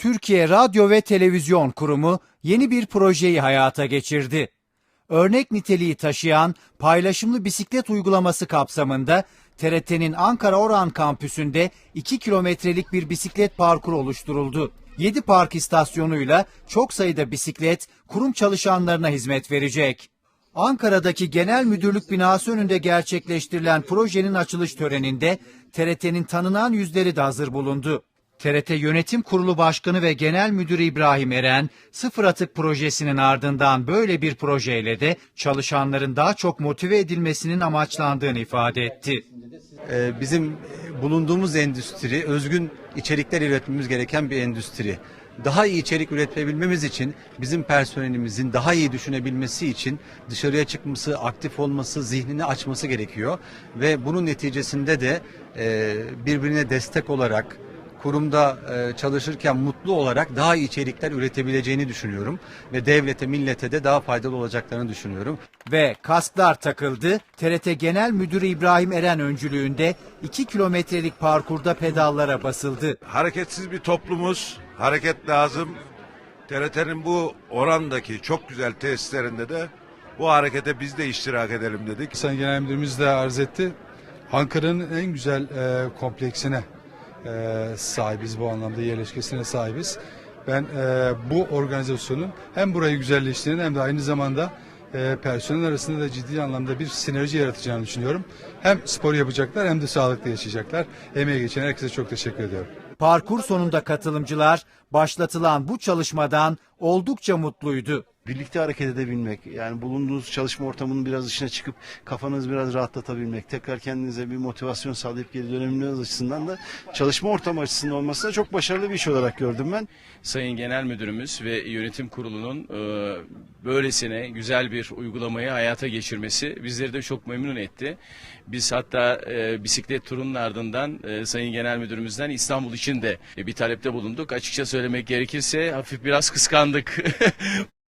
Türkiye Radyo ve Televizyon Kurumu yeni bir projeyi hayata geçirdi. Örnek niteliği taşıyan paylaşımlı bisiklet uygulaması kapsamında TRT'nin Ankara Orhan kampüsünde 2 kilometrelik bir bisiklet parkuru oluşturuldu. 7 park istasyonuyla çok sayıda bisiklet kurum çalışanlarına hizmet verecek. Ankara'daki Genel Müdürlük binası önünde gerçekleştirilen projenin açılış töreninde TRT'nin tanınan yüzleri de hazır bulundu. TRT Yönetim Kurulu Başkanı ve Genel Müdürü İbrahim Eren, sıfır atık projesinin ardından böyle bir projeyle de çalışanların daha çok motive edilmesinin amaçlandığını ifade etti. Ee, bizim bulunduğumuz endüstri özgün içerikler üretmemiz gereken bir endüstri. Daha iyi içerik üretebilmemiz için bizim personelimizin daha iyi düşünebilmesi için dışarıya çıkması, aktif olması, zihnini açması gerekiyor. Ve bunun neticesinde de e, birbirine destek olarak, kurumda e, çalışırken mutlu olarak daha iyi içerikler üretebileceğini düşünüyorum. Ve devlete, millete de daha faydalı olacaklarını düşünüyorum. Ve kasklar takıldı. TRT Genel Müdürü İbrahim Eren öncülüğünde 2 kilometrelik parkurda pedallara basıldı. hareketsiz bir toplumuz. Hareket lazım. TRT'nin bu orandaki çok güzel tesislerinde de bu harekete biz de iştirak edelim dedik. Sayın Genel Müdürümüz de arz etti. Ankara'nın en güzel e, kompleksine e, sahibiz bu anlamda yerleşkesine sahibiz. Ben e, bu organizasyonun hem burayı güzelleştiğini hem de aynı zamanda e, personel arasında da ciddi anlamda bir sinerji yaratacağını düşünüyorum. Hem spor yapacaklar hem de sağlıklı yaşayacaklar. Emeğe geçen herkese çok teşekkür ediyorum. Parkur sonunda katılımcılar başlatılan bu çalışmadan oldukça mutluydu. Birlikte hareket edebilmek, yani bulunduğunuz çalışma ortamının biraz dışına çıkıp kafanızı biraz rahatlatabilmek, tekrar kendinize bir motivasyon sağlayıp geri dönebilmeniz açısından da çalışma ortamı açısından olması da çok başarılı bir iş olarak gördüm ben. Sayın Genel Müdürümüz ve Yönetim Kurulu'nun e, böylesine güzel bir uygulamayı hayata geçirmesi bizleri de çok memnun etti. Biz hatta e, bisiklet turunun ardından e, Sayın Genel Müdürümüzden İstanbul için de bir talepte bulunduk. Açıkça söylemek gerekirse hafif biraz kıskandık.